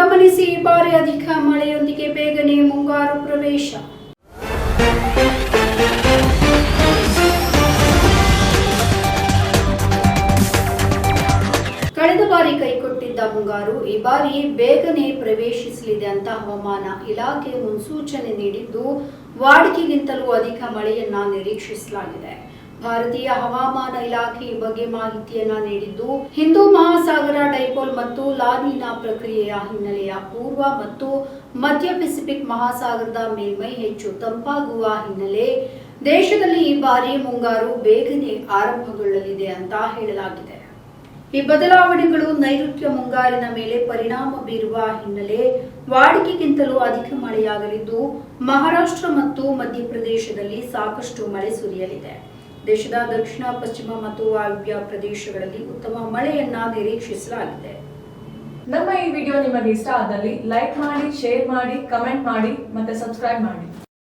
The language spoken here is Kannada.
ಗಮನಿಸಿ ಈ ಬಾರಿ ಅಧಿಕ ಮಳೆಯೊಂದಿಗೆ ಬೇಗನೆ ಮುಂಗಾರು ಪ್ರವೇಶ. ಕಳೆದ ಬಾರಿ ಕೈಕೊಟ್ಟಿದ್ದ ಮುಂಗಾರು ಈ ಬಾರಿ ಬೇಗನೆ ಪ್ರವೇಶಿಸಲಿದೆ ಅಂತ ಹವಾಮಾನ ಇಲಾಖೆ ಮುನ್ಸೂಚನೆ ನೀಡಿದ್ದು, ವಾಡಿಕೆಗಿಂತಲೂ ಅಧಿಕ ಮಳೆಯನ್ನ ನಿರೀಕ್ಷಿಸಲಾಗಿದೆ. ಭಾರತೀಯ ಹವಾಮಾನ ಇಲಾಖೆ ಬಗ್ಗೆ ಮಾಹಿತಿಯನ್ನ ನೀಡಿದ್ದು, ಹಿಂದೂ ಮಹಾಸಾಗರ ಡೈಪೋಲ್ ಮತ್ತು ಲಾನಿನಾ ಪ್ರಕ್ರಿಯೆಯ ಹಿನ್ನೆಲೆಯ ಪೂರ್ವ ಮತ್ತು ಮಧ್ಯ ಪೆಸಿಫಿಕ್ ಮಹಾಸಾಗರದ ಮೇಲ್ಮೈ ಹೆಚ್ಚು ತಂಪಾಗುವ ಹಿನ್ನೆಲೆ ದೇಶದಲ್ಲಿ ಈ ಬಾರಿ ಮುಂಗಾರು ಬೇಗನೆ ಆರಂಭಗೊಳ್ಳಲಿದೆ ಅಂತ ಹೇಳಲಾಗಿದೆ. ಈ ಬದಲಾವಣೆಗಳು ನೈಋತ್ಯ ಮುಂಗಾರಿನ ಮೇಲೆ ಪರಿಣಾಮ ಬೀರುವ ಹಿನ್ನೆಲೆ ವಾಡಿಕೆಗಿಂತಲೂ ಅಧಿಕ ಮಳೆಯಾಗಲಿದ್ದು, ಮಹಾರಾಷ್ಟ್ರ ಮತ್ತು ಮಧ್ಯಪ್ರದೇಶದಲ್ಲಿ ಸಾಕಷ್ಟು ಮಳೆ ಸುರಿಯಲಿದೆ. ದೇಶದ ದಕ್ಷಿಣ, ಪಶ್ಚಿಮ ಮತ್ತು ವಾಯುವ್ಯ ಪ್ರದೇಶಗಳಲ್ಲಿ ಉತ್ತಮ ಮಳೆಯನ್ನ ನಿರೀಕ್ಷಿಸಲಾಗಿದೆ. ನಮ್ಮ ಈ ವಿಡಿಯೋ ನಿಮಗೆ ಇಷ್ಟ ಆದಲ್ಲಿ ಲೈಕ್ ಮಾಡಿ, ಶೇರ್ ಮಾಡಿ, ಕಮೆಂಟ್ ಮಾಡಿ ಮತ್ತೆ ಸಬ್ಸ್ಕ್ರೈಬ್ ಮಾಡಿ.